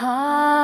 Ah.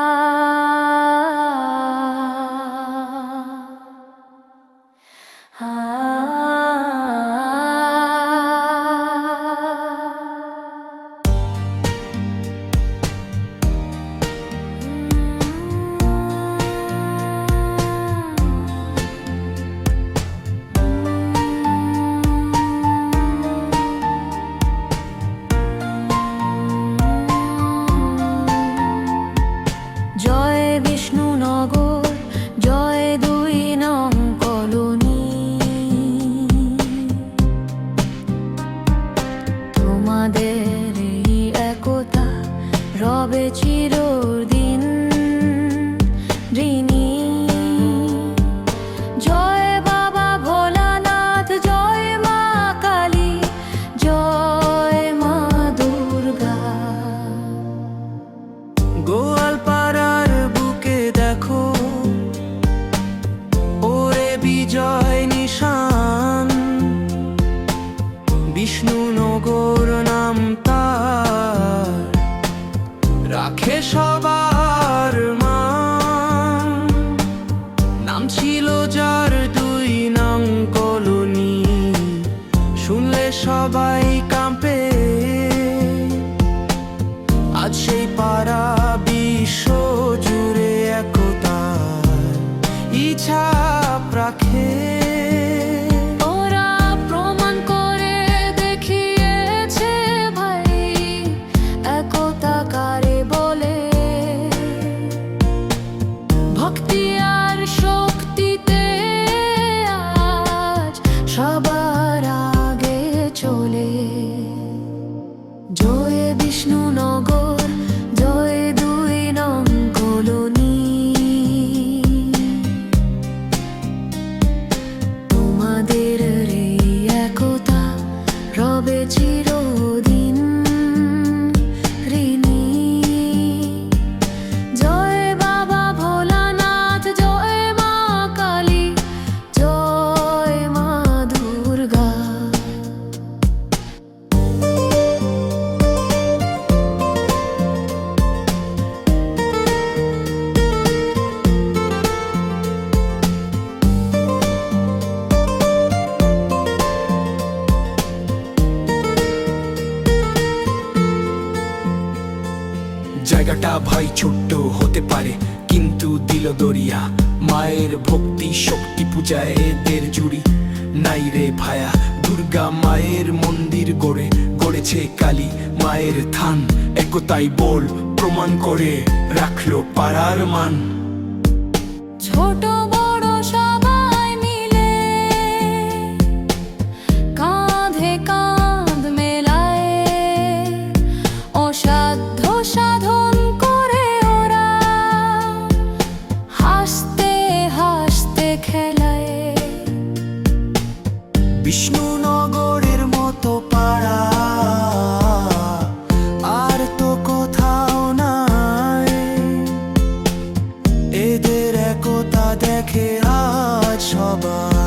I can't. ছিল দরিয়া। মায়ের ভক্তি শক্তি পূজা এদের জুড়ি। নাই রে ভায়া, দুর্গা মায়ের মন্দির গড়ে, গড়েছে কালী। মায়ের থান একতাই বল প্রমাণ করে, রাখল পাড়ার মান। ছোট mama.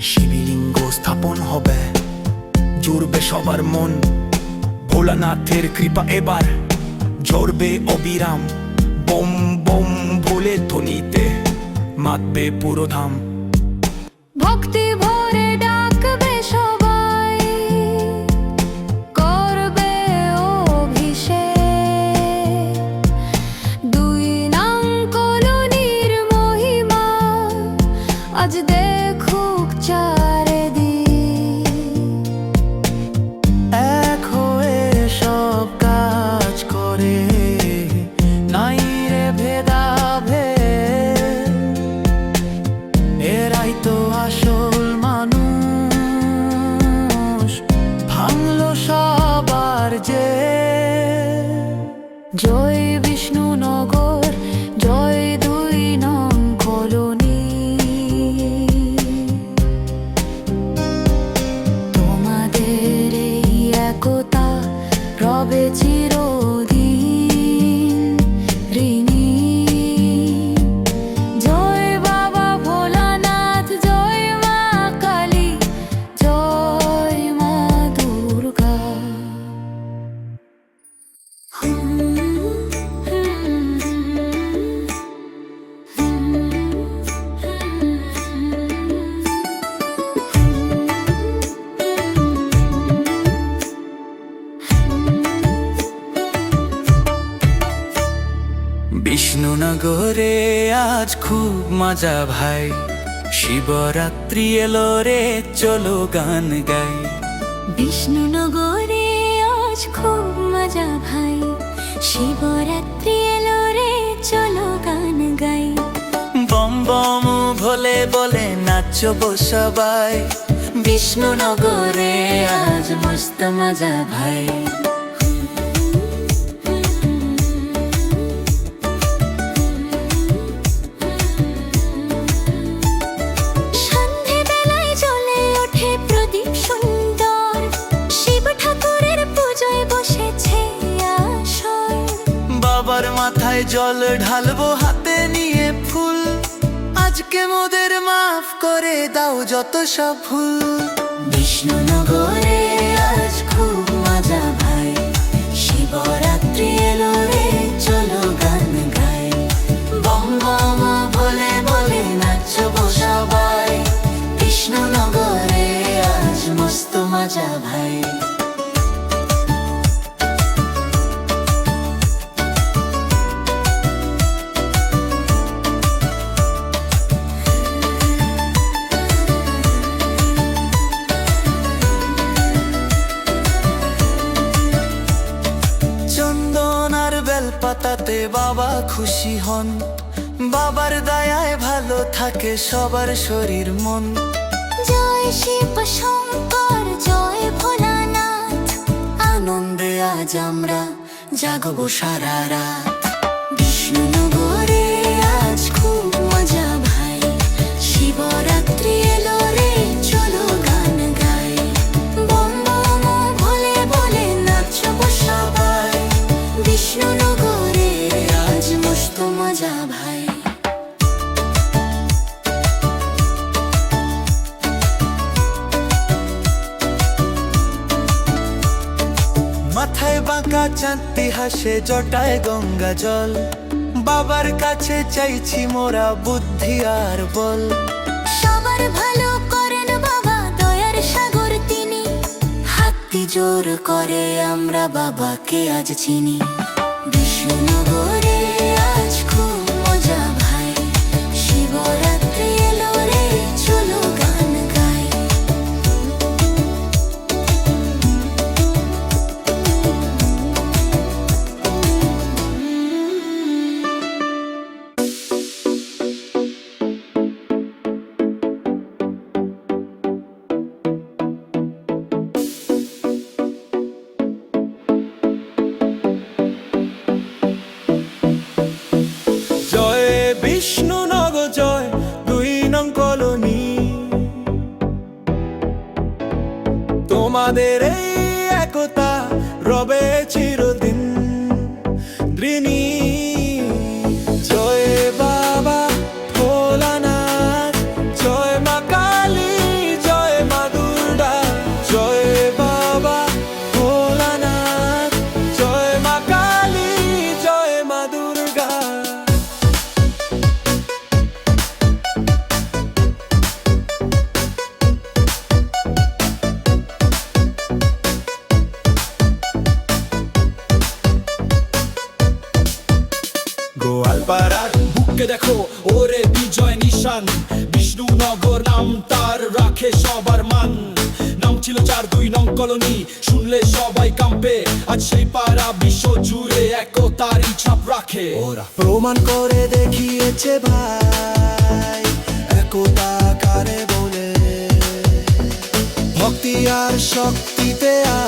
শিবিলিঙ্গ স্থাপন হবে। জুড়বে সবার মন। ভোলানাথের কৃপা এবার। ঝরবে অবিরাম। বোম বোম, ভোলে ধ্বনিতে মাতবে পুরোধাম বিষ্ণুনগরে আজ খুব মজা ভাই। শিবরাত্রি এলো রে চলো গান গাই। বিষ্ণুনগরে আজ খুব মজা ভাই। শিবরাত্রি এলো রে চলো গান গাই। বম বম ভোলে বলে নাচবো সবাই। বিষ্ণুনগরে আজ মস্ত মজা ভাই। মাথায় জল ঢালবো, হাতে নিয়ে ফুল। আজকে মোদের মাফ করে দাও যত সব ভুল। বিষ্ণুনগরে আজ খুব মজা ভাই। শিবরাত্রি এলো রে, চলো গান গাই। বম বলে বলে নাচবো সবাই। কৃষ্ণনগরে আজ মস্ত মজা ভাই। হন বাবার দয়ায় ভালো থাকে সবার শরীর মন। জয় শিব শঙ্কর, জয় ভোলানাথ। আনন্দে আজ আমরা জাগবো সারা রাত। মজা ভাই। মাথায় বাঁকা চাঁদটি হাসে জটায় গঙ্গা জল। বাবার কাছে চাইছি মোরা বুদ্ধি আর বল। সবার ভালো করেন বাবা দয়ার সাগর তিনি। হাতি জোর করে আমরা বাবাকে আজ চিনি। বিষ্ণুনগরে তোমাদের এই একতা রবে চিরদিন দ্রিনী আজ সেই পাড়া বিশ্ব জুড়ে একতার ছাপ রাখে। ওরা প্রমাণ করে দেখিয়েছে ভাই, একতা কারে বলে। ভক্তি আর শক্তিতে আজ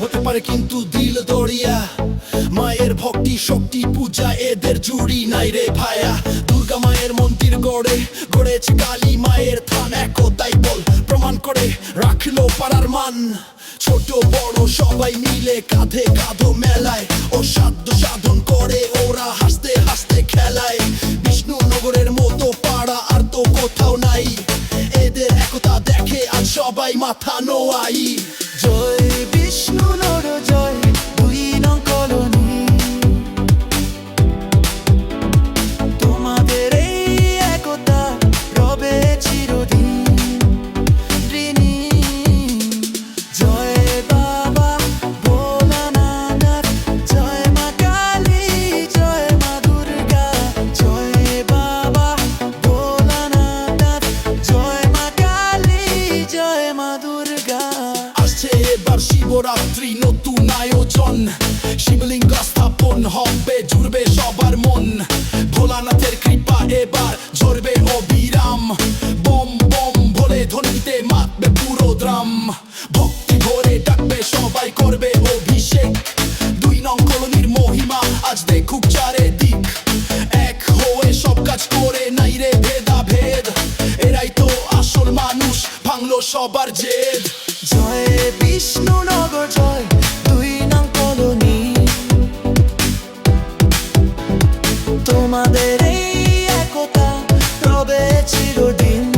হতে পারে কিন্তু দিল দরিয়া। মায়ের ভক্তি, শক্তি, পূজা, এদের জুড়ি নাই রে ভায়া। দুর্গা মায়ের মন্দির গড়ে, গড়েছে কালী মায়ের থান একতাই বল প্রমাণ করে, রাখল পাড়ার মান। ছোট, বড়, সবাই মিলে কাঁধে কাঁধো মেলায় ও সাধ্য সাধন করে ওরা হাসতে হাসতে খেলায়। বিষ্ণুনগরের মতো পাড়া আর তো কোথাও নাই। এদের একতা দেখে আর সবাই মাথা নোয়াই। জয় বিষ্ণু নর জয়। ড্রাম ভক্তি ভরে ডাকবে, সবাই করবে অভিষেক। দুই নং কলোনির মহিমা, আজ দেখুক চারিদিক। এক হয়ে সব কাজ করে, নাই রে ভেদা ভেদ এরাই তো আসল মানুষ, ভাঙলো সবার জেদ। জয় বিষ্ণু জয় দুই নং কলোনি। তোমাদের এই একতা, রবে চিরদিন।